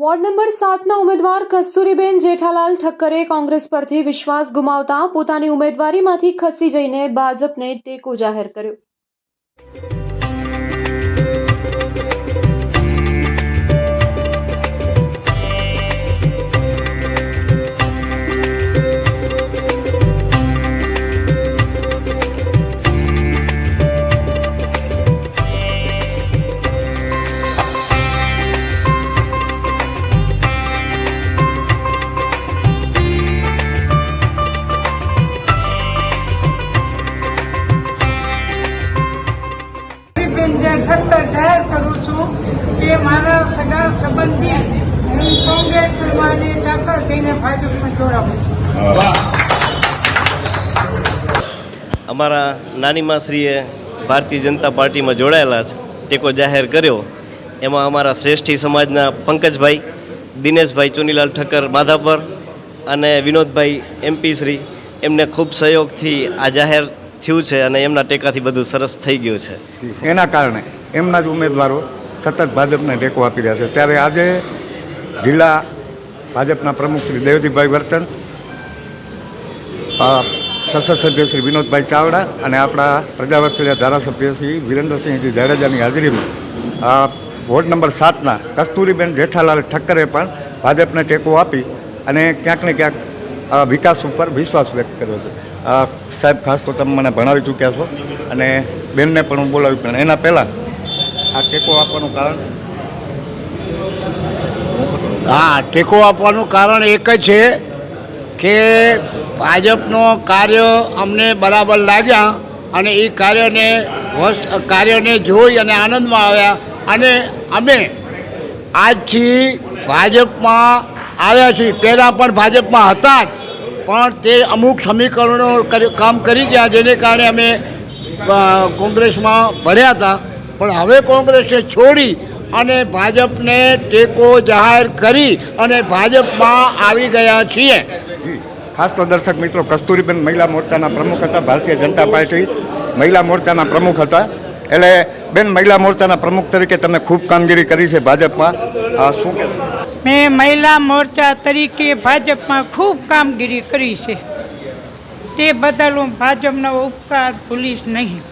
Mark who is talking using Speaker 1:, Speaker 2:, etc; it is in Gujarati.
Speaker 1: વોર્ડ નંબર સાતના ઉમેદવાર કસ્તુરીબેન જેઠાલાલ ઠક્કરે કોંગ્રેસ પરથી વિશ્વાસ ગુમાવતા પોતાની ઉમેદવારીમાંથી ખસી જઈને ભાજપને ટેકો જાહેર કર્યો.
Speaker 2: જાહેર કરું છું કે મારા સગા સંબંધી હું કોંગ્રેસમાં અને દાખલ થઈને ભાજપમાં જોડાવું.
Speaker 3: અમારા નાનીમાં શ્રીએ ભારતીય જનતા પાર્ટીમાં જોડાયેલા છે. ટેકો જાહેર કર્યો. એમાં અમારા શ્રેષ્ઠી સમાજના પંકજભાઈ દિનેશભાઈ ચુનીલાલ ઠક્કર માધાપર અને વિનોદભાઈ એમપી શ્રી એમને ખૂબ સહયોગથી આ જાહેર થયું છે અને એમના ટેકાથી બધું સરસ થઈ ગયું છે.
Speaker 4: એના કારણે? એમના જ ઉમેદવારો સતત ભાજપને ટેકો આપી રહ્યા છે. ત્યારે આજે જિલ્લા ભાજપના પ્રમુખ શ્રી દેવજીભાઈ વર્તન સંસદ સભ્ય શ્રી વિનોદભાઈ ચાવડા અને આપણા પ્રજાવત્સલ્ય ધારાસભ્ય શ્રી વિરેન્દ્રસિંહજી જાડેજાની હાજરીમાં અ, વોર્ડ નંબર સાતના કસ્તુરીબેન જેઠાલાલ ઠક્કરે પણ ભાજપને ટેકો આપી અને ક્યાંક ને ક્યાંક વિકાસ ઉપર વિશ્વાસ વ્યક્ત કર્યો છે. સાહેબ ખાસ તો તમે મને ભણાવી ચૂક્યા છો અને બેનને પણ હું બોલાવી પણ એના પહેલાં આ ટેકો આપવાનું કારણ?
Speaker 5: હા, ટેકો આપવાનું કારણ એક જ છે કે ભાજપનો કાર્ય અમને બરાબર લાગ્યા અને એ કાર્યને કાર્યને જોઈ અને આનંદમાં આવ્યા અને અમે આજથી ભાજપમાં આવ્યા છીએ. પહેલાં પણ ભાજપમાં હતા જ, પણ તે અમુક સમીકરણો કરી- કામ કરી ગયા, જેને કારણે અમે કોંગ્રેસમાં ભર્યા હતા. પણ હવે કોંગ્રેસને છોડી અને ભાજપને ટેકો જાહેર કરી અને ભાજપમાં આવી ગયા છીએ.
Speaker 4: ખાસ તો દર્શક મિત્રો કસ્તુરીબેન મહિલા મોરચાના પ્રમુખ હતા ભારતીય જનતા પાર્ટી મહિલા મોરચાના પ્રમુખ હતા. એટલે બેન મહિલા મોરચાના પ્રમુખ તરીકે તમે ખૂબ કામગીરી કરી છે ભાજપમાં. શું કે?
Speaker 2: મેં મહિલા મોરચા તરીકે ભાજપમાં ખૂબ કામગીરી કરી છે. તે બદલ હું ભાજપનો ઉપકાર ભૂલીશ નહીં.